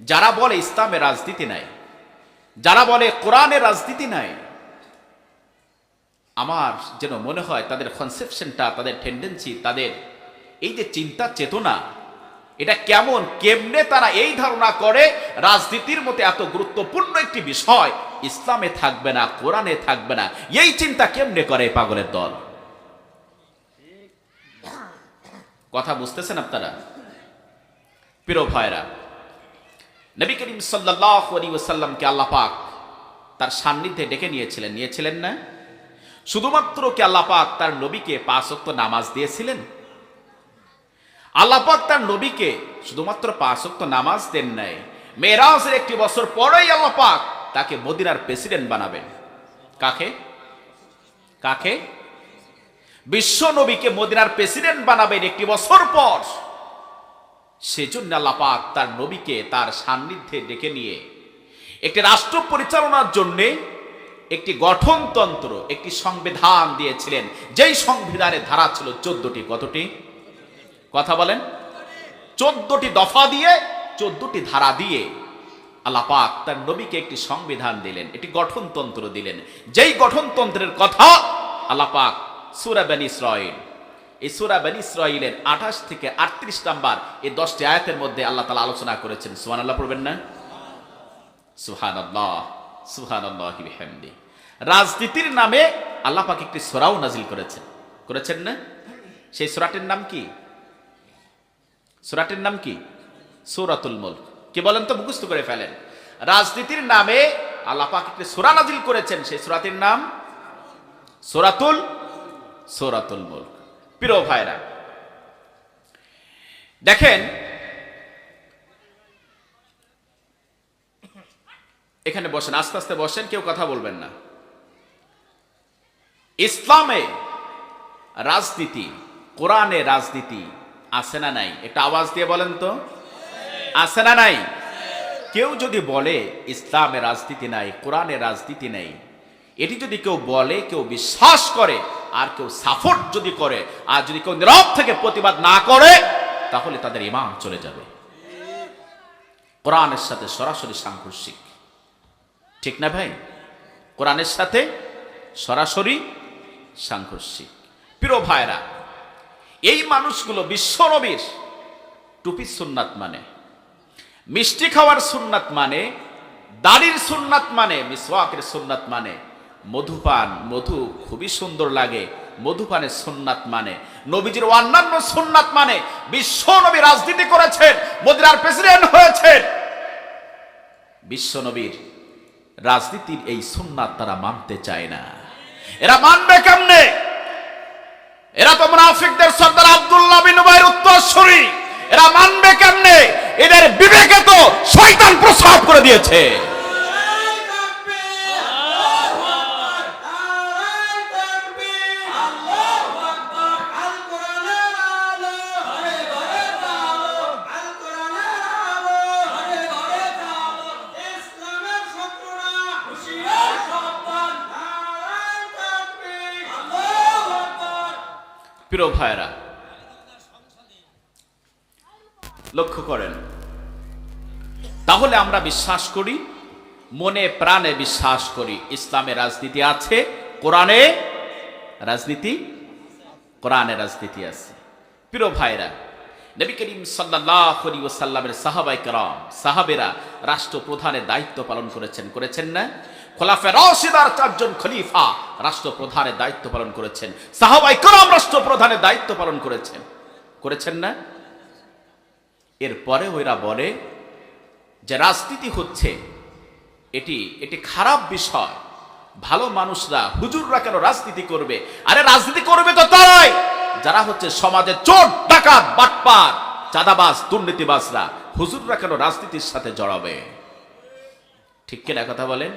যারা বলে ইসলামের রাজনীতি নাই, যারা বলে কোরআনের রাজনীতি নাই, আমার যেন মনে হয় তাদের কনসেপশনটা তাদের টেন্ডেন্সি তাদের এই যে চিন্তা চেতনা, এটা কেমন, কেমনে তারা এই ধারণা করে, রাজনীতির মতো এত গুরুত্বপূর্ণ একটি বিষয়, ইসলামে থাকবে না, কোরআনে থাকবে না, এই চিন্তা কেমনে করে পাগলের দল? কথা বুঝতেছেন আপনারা? প্রিয় ভাইরা নবী করিম সাল্লাহ আলী তার সান্নিধ্যে ডেকে নিয়েছিলেন। নিয়েছিলেন না? শুধুমাত্র কি আল্লাহ পাক তার নবীকে পাঁচ ওয়াক্ত নামাজ দিয়েছিলেন? আল্লাহ পাক তার নবীকে শুধুমাত্র পাঁচ ওয়াক্ত নামাজ দেন নাই। মেরাজের একটি বছর পরেই আল্লাহ পাক তাকে মদিনার প্রেসিডেন্ট বানাবেন। কাকে? কাকে? বিশ্ব নবীকে মদিনার প্রেসিডেন্ট বানাবেন একটি বছর পর। সেজন্য আল্লাহ পাক তার নবীকে তার সান্নিধ্যে ডেকে নিয়ে একটি রাষ্ট্র পরিচালনার জন্যে একটি গঠনতন্ত্র, একটি সংবিধান দিয়েছিলেন। যেই সংবিধানের ধারা ছিল চোদ্দটি, কতটি? কথা বলেন। চোদ্দটি দফা দিয়ে, চোদ্দটি ধারা দিয়ে আল্লাহ পাক তার নবীকে একটি সংবিধান দিলেন, একটি গঠনতন্ত্র দিলেন। যেই গঠনতন্ত্রের কথা আল্লাহ পাক সুরা বেন ইসরাইল এই সুরা বেন ইসরাইলের আঠাশ থেকে আটত্রিশ নাম্বার এই দশটি আয়াতের মধ্যে আল্লাহ তালা আলোচনা করেছেন। সুহান আল্লাহ পড়বেন না? সুহান আল্লাহ সুহান আল্লাহ রাজনীতির নামে আল্লাহ পাক একটি সোরাও নাজিল করেছেন। করেছেন না? সেই সোরাটির নাম কি? সোরাটির নাম কি? সৌরাতুল মুল্ক। কি বলেন তো? মুখস্থ করে ফেলেন। রাজনীতির নামে আল্লাহ পাক একটি সোরা নাজিল করেছেন। সেই সোরাটির নাম সোরাতুল সোরাতুল মুল্ক। প্রিয় ভাইরা, দেখেন, এখানে বসেন, আস্তে আস্তে বসেন, কেউ কথা বলবেন না। ইসলামে রাজনীতি, কোরআনে রাজনীতি আছে না নাই? একটা আওয়াজ দিয়ে বলেন তো। আছে না নাই? কেউ যদি বলে ইসলামে রাজনীতি নাই, কোরআনে রাজনীতি নেই এটি যদি কেউ বলে, কেউ বিশ্বাস করে, আর কেউ সাপোর্ট যদি করে, আর যদি কেউ নীরব থেকে প্রতিবাদ না করে, তাহলে তাদের ইমাম চলে যাবে। কোরআনের সাথে সরাসরি সাংঘর্ষিক। ঠিক না ভাই? কোরআনের সাথে সরাসরি সাংঘর্ষিক। প্রিয় ভাইরা এই মানুষগুলো বিশ্বনবীর টুপি সুন্নাত মানে মিষ্টি খাওয়ার সুন্নাত মানে দাড়ির সুন্নাত মানে মিসওয়াকের সুন্নাত মানে মধুপান, মধু খুবই সুন্দর লাগে। মধুপানের সুন্নাত মানে। নবীজির অন্যান্য সুন্নাত মানে বিশ্ব নবী রাজনীতি করেছেন, মদিনার প্রেসিডেন্ট হয়েছেন। বিশ্ব নবীর রাজনীতির এই সুন্নাত তারা মানতে চায় না। এরা মানবে কেমনে? এরা তো মুনাফিকদের সর্দার আব্দুল্লাহ বিন উবাইর উত্তরসূরি। এরা মানবে কেমনে? এদের বিবেকে তো শয়তান প্রস্রাব করে দিয়েছে। প্রিয় ভাইরা লক্ষ্য করেন। তাহলে আমরা বিশ্বাস করি, মনে প্রাণে বিশ্বাস করি, ইসলামে রাজনীতি আছে, কোরআনে রাজনীতি কোরআনে রাজনীতি আছে। প্রিয় ভাইরা নবী করিম সাল্লাহরি ওসাল্লামের সাহাবাই কালাম সাহাবেরা রাষ্ট্রপ্রধানের দায়িত্ব পালন করেছেন করেছেন না? খোলাফে রশিদার চারজন খলিফা রাষ্ট্রপ্রধানের দায়িত্ব পালন করেছেন। সাহাবাই করম রাষ্ট্রপ্রধানের দায়িত্ব পালন করেছেন। করেছেন না? এরপরে ওরা বলে যে রাজনীতি হচ্ছে, এটি এটি খারাপ বিষয়। ভালো মানুষরা, হুজুররা কেন রাজনীতি করবে? আরে রাজনীতি করবে তো তাই যারা হচ্ছে সমাজে চোট ডাকাত, বাটপার, চাঁদাবাজ, দুর্নীতিবাজরা, হুজুররা কেন রাজনীতির সাথে জড়াবে? ঠিক কিনা কথা বলেন?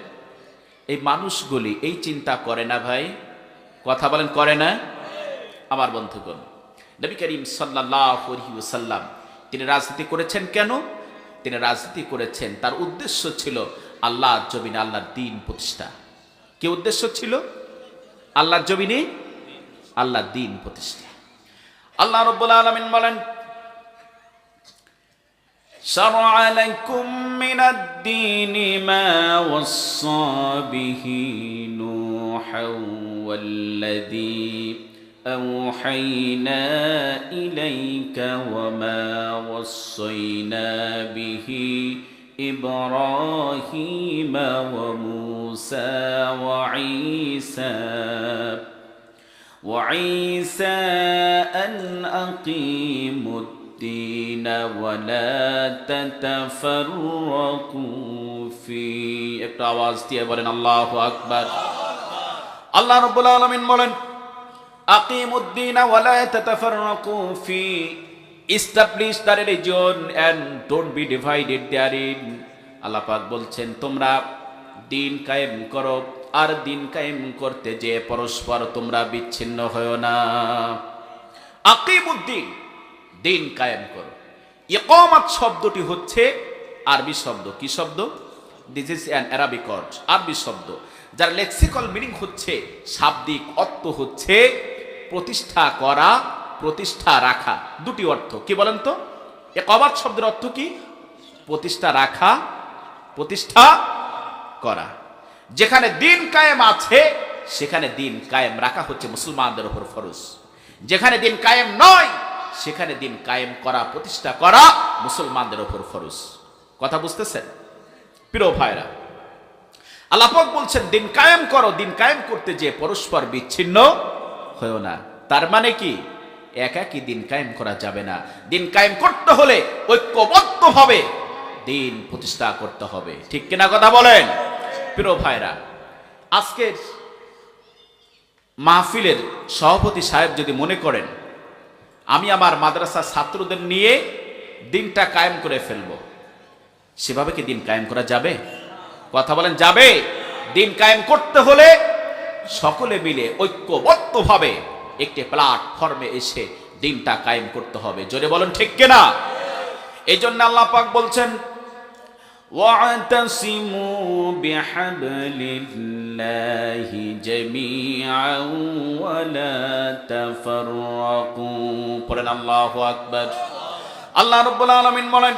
এই মানুষগুলি এই চিন্তা করে না ভাই। কথা বলেন, করে না? আমার বন্ধুগণ, নবী করিম ওয়াসাল্লাম তিনি রাজনীতি করেছেন কেন? তিনি রাজনীতি করেছেন, তার উদ্দেশ্য ছিল আল্লাহ জমিনে আল্লাহর দিন প্রতিষ্ঠা। কি উদ্দেশ্য ছিল? আল্লাহর জমিনে আল্লাহ দিন প্রতিষ্ঠা। আল্লাহ রব্বুল আলামিন বলেন شرع لكم من الدين ما وصى به نوحا والذي أوحينا إليك وما وصينا به إبراهيم وموسى وعيسى. وعيسى أن أقيموا الدين ولا تتفرقوا فيه একটু আওয়াজ দিয়ে বলেন আল্লাহ আকবার আল্লাহ রব্বুল আলামিন বলেন আকিমুদ্দিন ওয়ালা তাতাফাররাকু ফি establish the religion and don't be divided therein Allah পাক বলছেন তোমরা দিন কায়েম করো আর দিন কায়েম করতে যে পরস্পর তোমরা বিচ্ছিন্ন হও না আকিমুদ্দিন দিন কায়েম করো। ইকমাত শব্দটি হচ্ছে আরবি শব্দ। কি শব্দ? This is an Arabic word আরবি শব্দ। যার লেক্সিক্যাল মিনিং হচ্ছে শাব্দিক, অর্থ হচ্ছে প্রতিষ্ঠা করা, প্রতিষ্ঠা রাখা। দুটি অর্থ। কি বলেন তো? একবাদ শব্দের অর্থ কি? প্রতিষ্ঠা রাখা, প্রতিষ্ঠা করা। যেখানে দিন কায়েম আছে, সেখানে দিন কায়েম রাখা হচ্ছে মুসলমানদের উপর ফরজ। যেখানে দিন কায়েম নয় সেখানে দিন কায়েম করা, প্রতিষ্ঠা করা মুসলমানদের ওপর ফরজ। কথা বুঝতেছেন? প্রিয় ভাইরা আল্লাপাক বলছেন, দিন কায়েম করো, দিন কায়েম করতে যে পরস্পর বিচ্ছিন্ন হয়েও না। তার মানে কি? একাকি দিন কায়েম করা যাবে না। দিন কায়েম করতে হলে ঐক্যবদ্ধভাবে দিন প্রতিষ্ঠা করতে হবে। ঠিক কিনা কথা বলেন? প্রিয় ভাইরা, আজকের মাহফিলের সভাপতি সাহেব যদি মনে করেন আমি আমার মাদ্রাসা ছাত্রদের নিয়ে দিনটা কায়েম করে ফেলব। সেভাবে কি দিন কায়েম করা যাবে? কথা বলেন, যাবে। দিন কায়েম করতে হলে সকলে মিলে ঐক্যবদ্ধভাবে একটি প্ল্যাটফর্মে এসে দিনটা কায়েম করতে হবে। জোরে বলেন, ঠিক কিনা? এই জন্য আল্লাহ পাক বলছেন ওয়াতাসিমু বিহাবলিল্লাহ। الله جميعا ولا تفرقوا পড়েন আল্লাহু আকবার আল্লাহ রাব্বুল আলামিন বলেন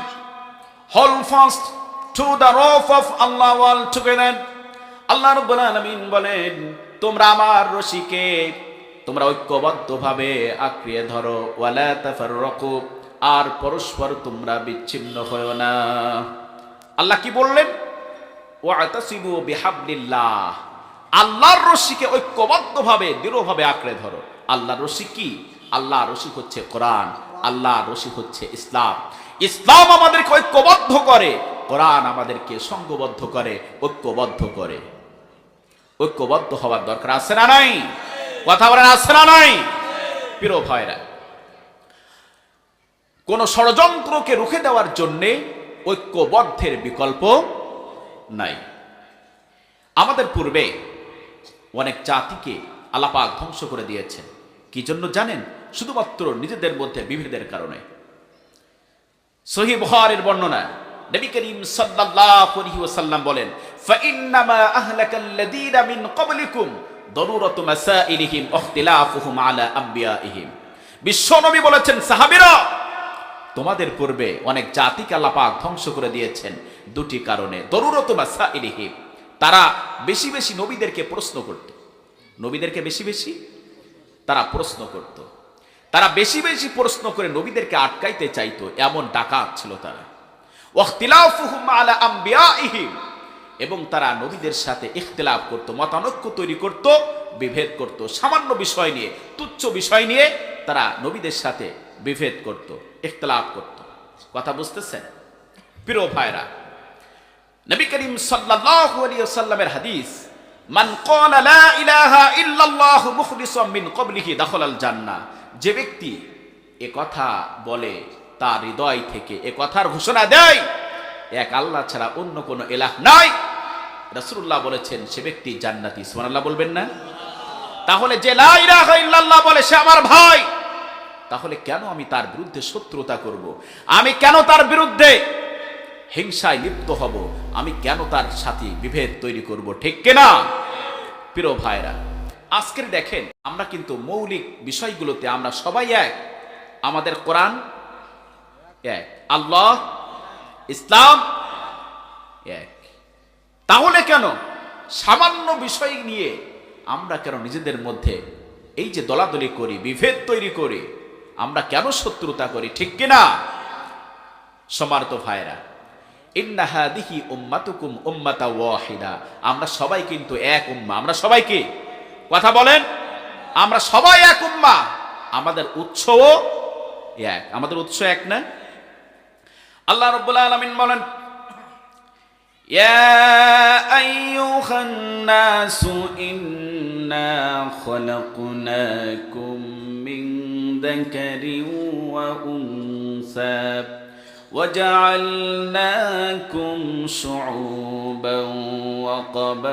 hold fast to the rope of Allah all together আল্লাহ রাব্বুল আলামিন বলেন তোমরা আমার রশিকে তোমরা ঐক্যবদ্ধভাবে আঁকড়িয়ে ধরো ওয়ালা তাফাররাকু আর পরস্পর তোমরা বিচ্ছিন্ন হও না আল্লাহ কি বললেন ওয়াতাসিবু বিহাবলিল্লাহ আল্লাহর রশিকে ঐক্যবদ্ধভাবে, দৃঢ়ভাবে আঁকড়ে ধরো। আল্লাহর রশি কি? আল্লাহ রশি হচ্ছে কোরআন আল্লাহ রশি হচ্ছে ইসলাম। ইসলাম আমাদেরকে ঐক্যবদ্ধ করে, কোরআন আমাদেরকে সঙ্গবদ্ধ করে, ঐক্যবদ্ধ করে। ঐক্যবদ্ধ হওয়ার দরকার আছে না নাই? কথা বলেন আছে না নাই? প্রিয় ভাইরা, কোন ষড়যন্ত্রকে রুখে দেওয়ার জন্যে ঐক্যবদ্ধের বিকল্প নাই। আমাদের পূর্বে অনেক জাতিকে আলাপাক ধ্বংস করে দিয়েছেন। কি জন্য জানেন? শুধুমাত্র নিজেদের মধ্যে বিভেদের কারণে। সহি বহারের বর্ণনা, নবী করিম সাল্লাল্লাহু আলাইহি ওয়াসাল্লাম বলেন, ফাইন্নামা আহলাকাল্লাযীনা মিন ক্বাবলিকুম দরুরাতু মাসাইলিহিম ইখতিলাফুহুম আলা আম্বিয়াইহিম। বিশ্বনবী বলেছেন, সাহাবীরা, তোমাদের পূর্বে অনেক জাতিকে আল্লাহ পাক ধ্বংস করে দিয়েছেন দুটি কারণে দরুরত মাসাইলিহিম। তারা বেশি বেশি নবীদেরকে প্রশ্ন করত। নবীদেরকে বেশি বেশি তারা প্রশ্ন করত। তারা বেশি বেশি প্রশ্ন করে নবীদেরকে আটকাইতে চাইতো, এমন ডাকাত ছিল তারা। এবং তারা নবীদের সাথে ইখতিলাফ করত, মতানৈক্য তৈরি করত, বিভেদ করত। সামান্য বিষয় নিয়ে, তুচ্ছ বিষয় নিয়ে তারা নবীদের সাথে বিভেদ করত, ইখতিলাফ করত। কথা বুঝতেছেন? প্রিয় ভাইরা নবী করিম সাল্লাল্লাহু আলাইহি ওয়াসাল্লামের হাদিস, মান ক্বালা লা ইলাহা ইল্লাল্লাহ মুখলিসাম মিন ক্বাবলিহি দাখালাল জান্নাহ। যে ব্যক্তি এ কথা বলে, তার হৃদয় থেকে এ কথার ঘোষণা দেয়, এক আল্লাহ ছাড়া অন্য কোনো এলাহ নাই। রাসূলুল্লাহ বলেছেন, সে ব্যক্তি জান্নাতি। সুবহানাল্লাহ বলবেন না? তাহলে যে লা ইলাহা ইল্লাল্লাহ বলে, সে আমার ভাই। তাহলে কেন আমি তার বিরুদ্ধে শত্রুতা করব? আমি কেন তার বিরুদ্ধে হিংসায় লিপ্ত হব, আমি কেন তার সাথে বিভেদ তৈরি করব, ঠিক কিনা? প্রিয় ভাইরা আজকের দেখেন, আমরা কিন্তু মৌলিক বিষয়গুলোতে আমরা সবাই এক। আমাদের কোরআন এক, আল্লাহ, ইসলাম এক। তাহলে কেন? সামান্য বিষয় নিয়ে আমরা কেন নিজেদের মধ্যে এই যে দলাদলি করি, বিভেদ তৈরি করি, আমরা কেন শত্রুতা করি, ঠিক কিনা? সমার্ত ভাইরা ইন্নাহা দিহি উম্মাতুকুম উম্মাতা ওয়াহিদা আমরা সবাই কিন্তু এক উম্মা আমরা সবাই কি কথা বলেন আমরা সবাই এক উম্মা আমাদের উৎসও এক আমাদের উৎস এক না আল্লাহ রব্বুল আলামিন বলেন يا أيها الناس إنا خلقناكم من ذكر وأنثى وجعلناكم شعوبا وقبائل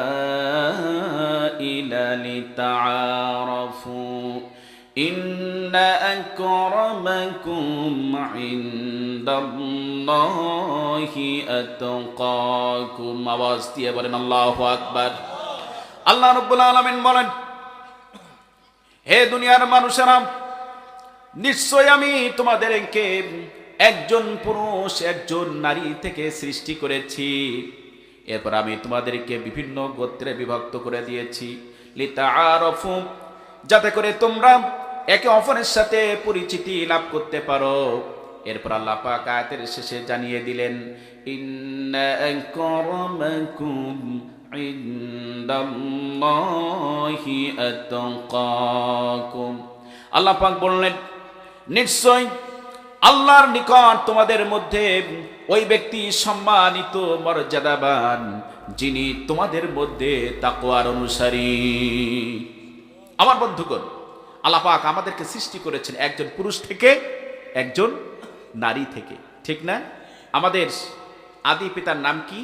لتعارفوا إن أكرمكم عند الله أتقاكم আওয়াজ দিয়ে বলেন আল্লাহ আকবার আল্লাহ রব্বুল আলামিন বলেন হে দুনিয়ার মানুষেরা নিশ্চয় আমি তোমাদেরকে একজন পুরুষ, একজন নারী থেকে সৃষ্টি করেছি। এরপর আমি তোমাদেরকে বিভিন্ন গোত্রে বিভক্ত করে দিয়েছি। লিতা আরফু যাতে করে তোমরা একে অপরের সাথে পরিচিতি লাভ করতে পারো। এরপর আল্লাহ পাক আয়াতের শেষে জানিয়ে দিলেন, ইন্না আকরামাকুম ইনদাল্লাহি আতাকাকুম। আল্লাহ পাক বললেন, নিশ্চয় আল্লাহর নিকট তোমাদের মধ্যে ওই ব্যক্তি সম্মানিত মর্যাদাবান, যিনি তোমাদের মধ্যে তাকওয়ার অনুসারী। আমার বন্ধুগণ আল্লাহ পাক আমাদেরকে সৃষ্টি করেছেন একজন পুরুষ থেকে একজন নারী থেকে, ঠিক না? আমাদের আদি পিতার নাম কি?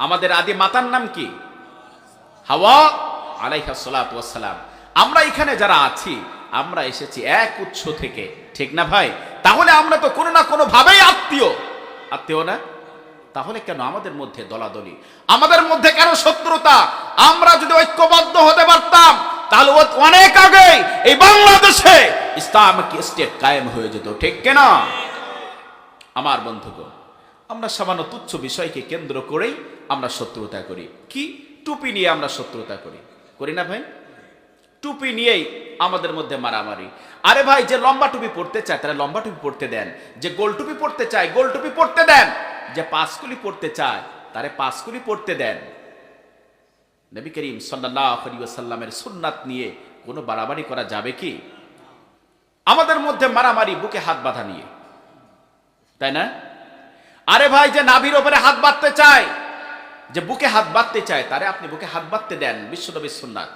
আমাদের আদি মাতার নাম কি? হাওয়া আলাইহা সালাম। আমরা এখানে যারা আছি আমরা এসেছি এক উৎস থেকে, ঠিক না ভাই? তাহলে আমরা তো কোনো না কোনো ভাবেই আত্মীয়। আত্মীয় না? তাহলে কেন আমাদের মধ্যে দলাদলি? আমাদের মধ্যে কেন শত্রুতা? আমরা যদি ঐক্যবদ্ধ হতে পারতাম, তাহলে অনেক আগে এই বাংলাদেশে ইসলামিক স্টেট কায়েম হয়ে যেত, ঠিক কেনা? আমার বন্ধুগণ, আমরা সামান্য তুচ্ছ বিষয়কে কেন্দ্র করেই আমরা শত্রুতা করি। কি? টুপি নিয়ে আমরা শত্রুতা করি। করি না ভাই? টুপি নিয়েই আমাদের মধ্যে মারামারি। আরে ভাই, যে লম্বা টুপি পড়তে চায়, তারা লম্বা টুপি পড়তে দেন। যে গোল টুপি পড়তে চায়, গোল টুপি পড়তে দেন। যে পাঁচকুলি পড়তে চায়, তারে পাঁচকুলি পড়তে দেন। নবী করিম ওয়াসাল্লামের সুন্নাত নিয়ে কোনো বাড়াবাড়ি করা যাবে কি? আমাদের মধ্যে মারামারি, বুকে হাত বাঁধা নিয়ে। তাই না? আরে ভাই, যে নাভির ওপরে হাত বাঁধতে চায়, যে বুকে হাত বাঁধতে চায়, তারে আপনি বুকে হাত বাঁধতে দেন বিশ্বনবী সুন্নাত।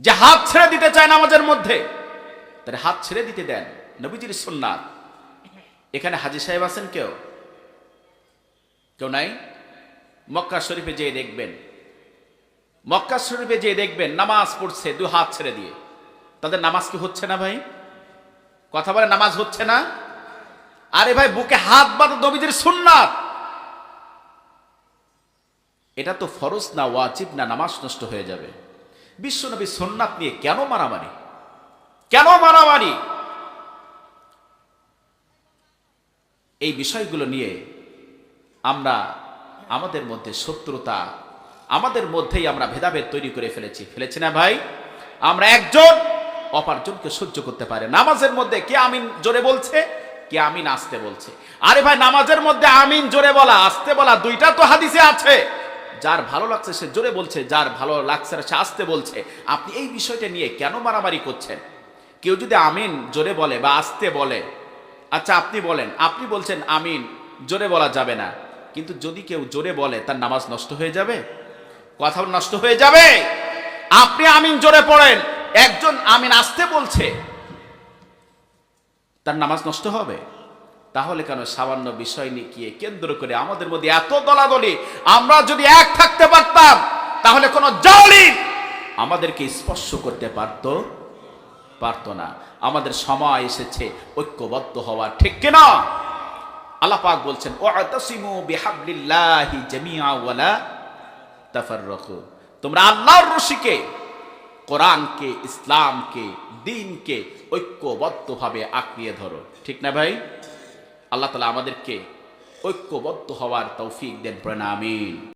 যে হাত ছেড়ে দিতে চায় নামাজের মধ্যে, তারে হাত ছেড়ে দিতে দেন নবীজির সুন্নাত। এখানে হাজি সাহেব আছেন কেউ? কেউ নাই? মক্কা শরীফে যেয়ে দেখবেন। মক্কা শরীফে যেয়ে দেখবেন নামাজ পড়ছে দু হাত ছেড়ে দিয়ে। তাদের নামাজ কি হচ্ছে না ভাই? কথা বলে নামাজ হচ্ছে না? আরে ভাই, বুকে হাত বাঁধা নবীদের সুন্নাত। এটা তো ফরজ না, ওয়াজিব না, নামাজ নষ্ট হয়ে যাবে। বিশ্বনবী সুন্নাত নিয়ে কেন মারামারি? কেন মারামারি? এই বিষয়গুলো নিয়ে আমরা আমাদের মধ্যে শত্রুতা, আমাদের মধ্যেই আমরা ভেদাভেদ তৈরি করে ফেলেছি। ফেলেছি না ভাই? আমরা একজন, অপারজনকে সহ্য করতে পারে। নামাজের মধ্যে কে আমিন জোরে বলছে? কে আমিন আসতে বলছে? আরে ভাই, নামাজের মধ্যে আমিন জোরে বলা, আসতে বলা দুইটা তো হাদিসে আছে। যার ভালো লাগছে সে জোরে বলছে, যার ভালো লাগছে সে আসতে বলছে। আপনি এই বিষয়টা নিয়ে কেন মারামারি করছেন? কেউ যদি আমিন জোরে বলে বা আসতে বলে আচ্ছা আপনি বলেন, আপনি বলছেন আমিন, জোরে বলা যাবে না। কিন্তু যদি কেউ জোরে বলে, তার নামাজ নষ্ট হয়ে যাবে? কথা নষ্ট হয়ে যাবে? আপনি আমিন জোরে পড়েন, একজন আমিন আসতে বলছে, তার নামাজ নষ্ট হবে? তাহলে কেন সামান্য বিষয় নিয়ে কেন্দ্র করে আমাদের মধ্যে এত দলাদলি? আমরা যদি এক থাকতে পারতাম, তাহলে কোন জালিম আমাদেরকে স্পর্শ করতে পারত পারত না। আমাদের সময় এসেছে ঐক্যবদ্ধ হওয়া, ঠিক কিনা আল্লাহ পাক বলছেন ও আতাসিমু বিহাবলিল্লাহি জামিআ তোমরা আল্লাহর রশিকে, কোরআনকে, ইসলামকে, দিনকে ঐক্যবদ্ধভাবে আঁকড়িয়ে ধরো। ঠিক না ভাই? আল্লাহ তালা আমাদেরকে ঐক্যবদ্ধ হওয়ার তৌফিক দেন প্রণামিন